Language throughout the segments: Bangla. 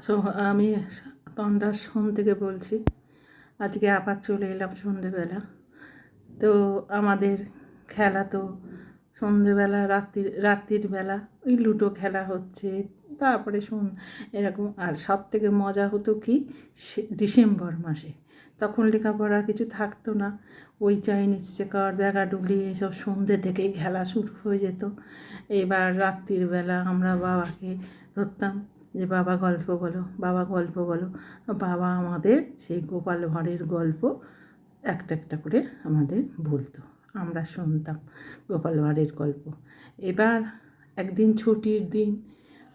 সো, আমি তন্দার সোন থেকে বলছি। আজকে আবার চলে এলাম সন্ধেবেলা। তো আমাদের খেলা তো সন্ধেবেলা রাত্রির রাত্রির বেলা ওই লুডো খেলা হচ্ছে, তারপরে শোন এরকম। আর সব থেকে মজা হতো কি? ডিসেম্বর মাসে। তখন লেখাপড়া কিছু থাকতো না। ওই চাইনিজ চেকার ব্যাগাডুলি এসব সন্ধ্যে থেকেই খেলা শুরু হয়ে যেত। এবার রাত্রির বেলা আমরা বাবাকে ধরতাম। যে বাবা গল্প বলো, বাবা গল্প বলো, বাবা আমাদের সেই গোপাল ভাঁড়ের গল্প একটা একটা করে আমাদের বলতো। আমরা শুনতাম গোপাল ভাঁড়ের গল্প। এবার একদিন ছুটির দিন,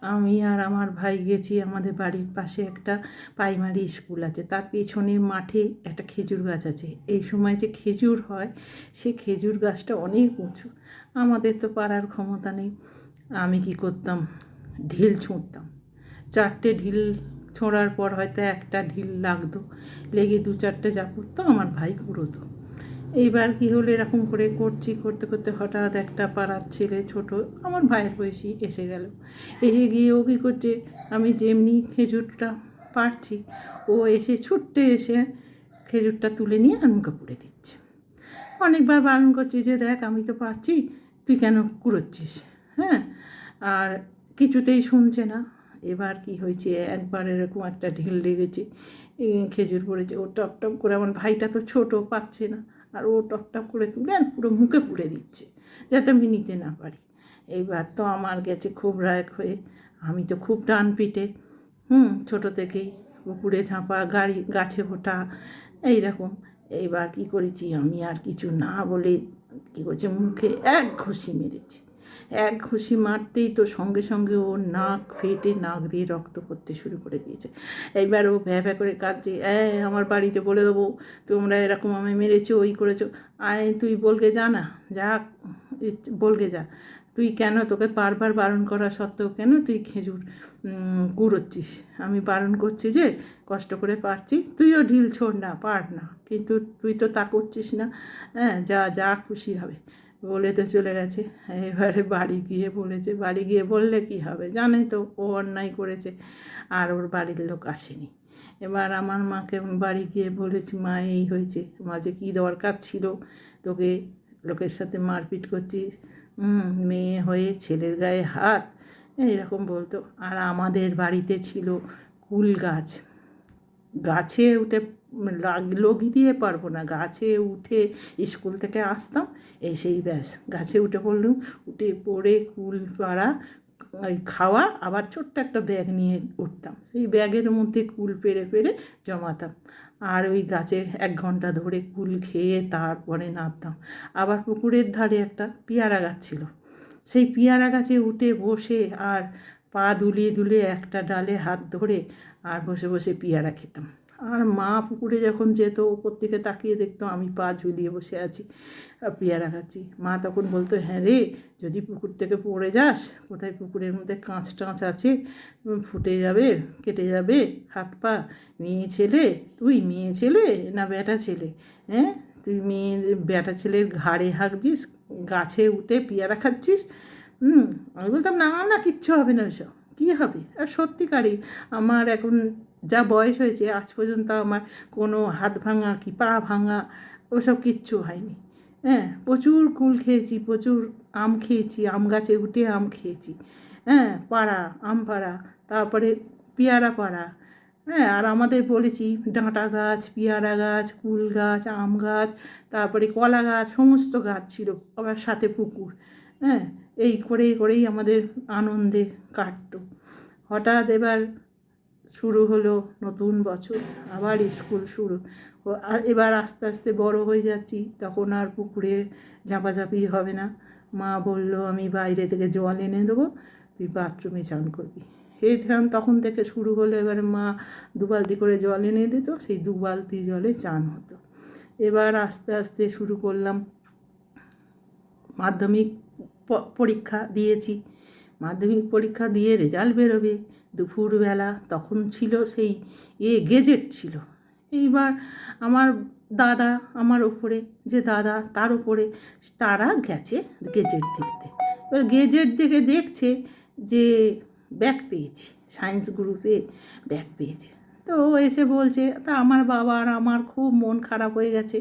আমি আর আমার ভাই গেছি আমাদের বাড়ির পাশে একটা প্রাইমারি স্কুল আছে। তার পেছনে মাঠে একটা খেজুর গাছ আছে। এই সময় যে খেজুর হয়, সে খেজুর গাছটা অনেক উঁচু। আমাদের তো পাড়ার ক্ষমতা নেই। আমি কি করতাম? ঢিল ছুঁড়তাম। চারটে ঢিল ছোঁড়ার পর হয়তো একটা ঢিল লাগতো, লেগে দু চারটে যা পড়তো আমার ভাই কুড়োতো। এইবার কি হলো, এরকম করে করছি, করতে করতে হঠাৎ একটা পাড়ার ছেলে ছোট, আমার ভাইয়ের বয়সী এসে গেল। এসে গিয়ে ও কী করছে, আমি যেমনি খেজুরটা পারছি ও এসে ছুটতে এসে খেজুরটা তুলে নিয়ে আর মুখে পুড়ে দিচ্ছে। অনেকবার বারণ করছি যে, দেখ, আমি তো পারছি তুই কেন কুড়োচ্ছিস? হ্যাঁ আর কিছুতেই শুনছে না। এবার কি হয়েছে? একবার এরকম একটা ঢিল লেগেছে খেজুর পড়েছে। ও টপ টপ করে, আমার ভাইটা তো ছোট পাচ্ছে না। আর ও টপ টপ করে তুলে পুরো মুখে পুড়ে দিচ্ছে, যাতে আমি নিতে না পারি। এইবার তো আমার গেছে খুব রাগ হয়ে। আমি তো খুব ডান পিটে হুম, ছোটো থেকেই পুকুরে ঝাঁপা, গাড়ি, গাছে ওঠা এইরকম। এইবার কি করেছি আমি আর কিছু না বলে, কী করছে, মুখে এক ঘুষি মেরেছি। এক ঘুষি মারতেই তো সঙ্গে সঙ্গে ও নাক ফেটে নাক দিয়ে রক্ত পড়তে শুরু করে দিয়েছে। এইবার ও ভ্যা ভ্যা করে কাঁদছে এ আমার বাড়িতে বলে দেবো, তোমরা এরকম আমি মেরেছো, ওই করেছ। আয়, তুই বলকে যা না, যা বলকে যা। তুই কেন তোকে বারবার বারণ করা সত্ত্বেও কেন তুই খেজুর কুড়োচ্ছিস? আমি বারণ করছি যে কষ্ট করে পারছি, তুইও ঢিল ছোড় না, পার না। কিন্তু তুই তো তা করছিস না। হ্যাঁ যা যা খুশি হবে। বলে তো চলে গেছে। এবারে বাড়ি গিয়ে বলেছে, বাড়ি গিয়ে বললে কি হবে? জানে তো, ও অন্যায় করেছে আর ওর বাড়ির লোক আসেনি। এবার আমার মাকে বাড়ি গিয়ে বলেছি, মা, এই হয়েছে। মাঝে কী দরকার ছিল? তোকে, লোকের সাথে মারপিট করছিস? মেয়ে হয়ে ছেলের গায়ে হাত? এইরকম বলতো। আর আমাদের বাড়িতে ছিল কুল গাছ। গাছে উঠে লাগ- লগি দিয়ে পারব না। গাছে উঠে স্কুল থেকে আসতাম, এসেই ব্যাস, গাছে উঠে পড়লুম। উঠে পড়ে কুল পাড়া, ওই খাওয়া, আবার ছোট্ট একটা ব্যাগ নিয়ে উঠতাম। সেই ব্যাগের মধ্যে কুল পেরে পেরে জমাতাম। আর ওই গাছে এক ঘণ্টা ধরে কুল খেয়ে তারপরে নামতাম। আবার পুকুরের ধারে একটা পেয়ারা গাছ ছিল। সেই পেয়ারা গাছে উঠে বসে আর পা দুলিয়ে দুলিয়ে একটা ডালে হাত ধরে আর বসে বসে পেয়ারা খেতাম। আর মা পুকুরে যখন যেত, ওপর থেকে তাকিয়ে দেখতো, আমি পা ঝুলিয়ে বসে আছি পেয়ারা খাচ্ছি। মা তখন বলতো হ্যাঁ রে, যদি পুকুর থেকে পড়ে যাস, কোথায় পুকুরের মধ্যে কাঁচ টাঁচ আছে ফুটে যাবে, কেটে যাবে, হাত পা, মেয়ে ছেলে, তুই মেয়ে ছেলে না বেটা ছেলে? হ্যাঁ তুই মেয়ে, বেটা ছেলের ঘাড়ে হাঁকছিস গাছে উঠে পেয়ারা খাচ্ছিস? হুম, আমি বলতাম, না না, কিচ্ছু হবে না ওসব কী হবে? আর সত্যিকারই আমার এখন যা বয়স হয়েছে, আজ পর্যন্ত আমার কোনো হাত ভাঙা কি পা ভাঙা ওসব কিচ্ছু হয়নি। হ্যাঁ প্রচুর কুল খেয়েছি, প্রচুর আম খেয়েছি, আম গাছে উঠে আম খেয়েছি। হ্যাঁ পাড়া, আম পাড়া, তারপরে পেয়ারা পাড়া। হ্যাঁ আর আমাদের বলেছি ডাঁটা গাছ, পেয়ারা গাছ, কুল গাছ, আম গাছ, তারপরে কলা গাছ, সমস্ত গাছ ছিল আবার সাথে পুকুর। হ্যাঁ এই করেই করেই আমাদের আনন্দে কাটতো। হঠাৎ এবার শুরু হলো নতুন বছর, আবার স্কুল শুরু। এবার আস্তে আস্তে বড় হয়ে যাচ্ছি, তখন আর পুকুরে ঝাঁপাঝাঁপি হবে না। মা বলল, আমি বাইরে থেকে জল এনে দেবো, তুই বাথরুমে চান করবি। এই ধ্যান, তখন থেকে শুরু হলো, এবারে মা দু বালতি করে জল এনে দিত, সেই দু বালতি জলে চান হতো। এবার আস্তে আস্তে শুরু করলাম মাধ্যমিক পরীক্ষা দিয়েছি। মাধ্যমিক পরীক্ষা দিয়ে রেজাল্ট বেরোবে। দুপুরবেলা তখন ছিল সেই এ গেজেট ছিল। এইবার আমার দাদা আমার ওপরে, যে দাদা তার উপরে তারা গেছে গেজেট দেখতে। এবার গেজেট দেখে দেখছে যে ব্যাক পেয়েছি, সায়েন্স গ্রুপে ব্যাক পেয়েছে। তো ও এসে বলছে, তা আমার বাবা আর আমার খুব মন খারাপ হয়ে গেছে।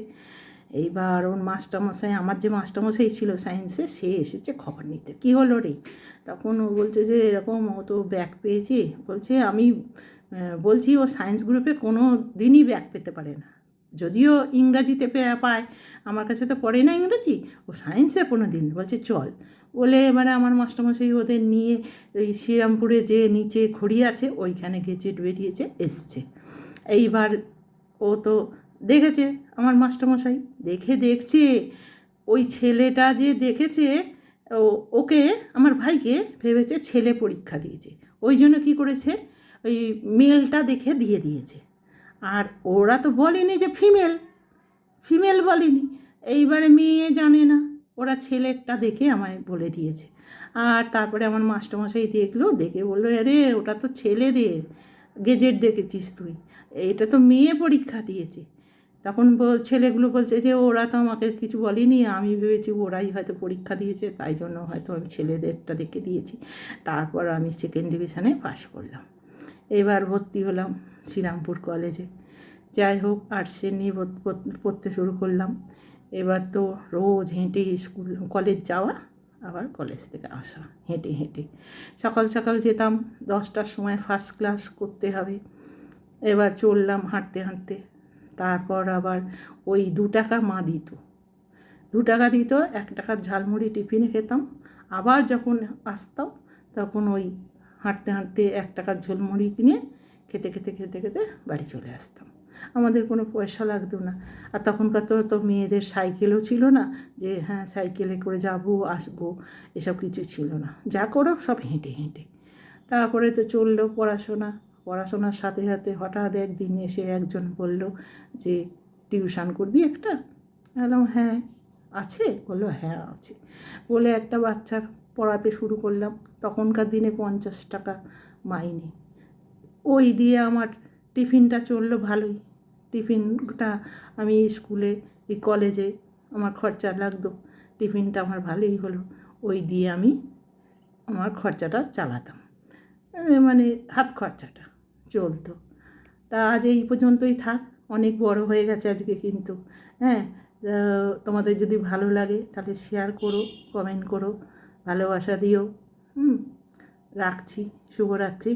এইবার ওর মাস্টারমশাই, আমার যে মাস্টারমশাই ছিল সায়েন্সে সে এসেছে খবর নিতে। কী হলো রে? তখন ও বলছে যে, এরকম ও তো ব্যাক পেয়েছে। বলছে, আমি বলছি ও সায়েন্স গ্রুপে কোনো দিনই ব্যাক পেতে পারে না। যদিও ইংরাজিতে পায়। আমার কাছে তো পড়ে না ইংরাজি। ও সায়েন্সে কোনো দিন বলছে, চল। বলে এবারে আমার মাস্টারমশাই ওদের নিয়ে ওই শ্রীরামপুরে যে নিচে খড়ি আছে, ওইখানে গেজেট বেরিয়েছে, এসছে। এইবার ও তো দেখেছে আমার মাস্টারমশাই? দেখে দেখছে। ওই ছেলেটা যে দেখেছে ওকে আমার ভাইকে ভেবেছে ছেলে পরীক্ষা দিয়েছে। ওই জন্য কী করেছে? ওই মেলটা দেখে দিয়ে দিয়েছে। আর ওরা তো বলেনি যে ফিমেল। ফিমেল বলেনি। এইবারে মেয়ে জানে না। ওরা ছেলেরটা দেখে আমায় বলে দিয়েছে। আর তারপরে আমার মাস্টারমশাই দেখল, দেখে বলল, আরে, ওটা তো ছেলে ছেলেদের। গেজেট দেখেছিস তুই। এটা তো মেয়ে পরীক্ষা দিয়েছে। তখন ছেলেগুলো বলছে যে, ওরা তো আমাকে কিছু বলেনি, আমি ভেবেছি ওরাই হয়তো পরীক্ষা দিয়েছে, তাই জন্য হয়তো আমি ছেলেদেরটা দেখে দিয়েছি। তারপর আমি সেকেন্ড ডিভিশনে পাশ করলাম। এবার ভর্তি হলাম শ্রীরামপুর কলেজে যাই হোক আর্টসে নিয়ে পড়তে শুরু করলাম। এবার তো রোজ হেঁটে স্কুল কলেজ যাওয়া, আবার কলেজ থেকে আসা, হেঁটে হেঁটে। সকাল সকাল যেতাম, দশটার সময় ফার্স্ট ক্লাস করতে হবে। এবার চললাম হাঁটতে হাঁটতে। তারপর আবার ওই দু টাকা মা দিত। দু টাকা দিত, এক টাকার ঝালমুড়ি টিফিনে খেতাম। আবার যখন আসতাম, তখন ওই হাঁটতে হাঁটতে এক টাকার ঝোলমুড়ি কিনে খেতে খেতে খেতে খেতে বাড়ি চলে আসতাম। আমাদের কোনো পয়সা লাগতো না। আর তখনকার তো তো মেয়েদের সাইকেলও ছিল না যে হ্যাঁ সাইকেলে করে যাব, আসব। এসব কিছু ছিল না। যা করো, সব হেঁটে হেঁটে। তারপরে তো চলল পড়াশোনা। পড়াশোনার সাথে সাথে হঠাৎ একদিন এসে একজন বলল যে, টিউশন করবি একটা? বললাম হ্যাঁ। আছে? বলল হ্যাঁ আছে। বলে একটা বাচ্চা পড়াতে শুরু করলাম। তখনকার দিনে পঞ্চাশ টাকা মাইনে। ওই দিয়ে আমার টিফিনটা চলল ভালোই। টিফিনটা আমি স্কুলে, এই কলেজে আমার খরচা লাগতো। টিফিনটা আমার ভালোই হলো। ওই দিয়ে আমি আমার খরচাটা চালাতাম। মানে হাত খরচাটা। চলতো। তা আজ এই পর্যন্তই থাক, অনেক বড় হয়ে গেছে আজকে কিন্তু। হ্যাঁ তোমাদের যদি ভালো লাগে তাহলে শেয়ার করো কমেন্ট করো, ভালোবাসা দিও। হুম, রাখছি, শুভরাত্রি।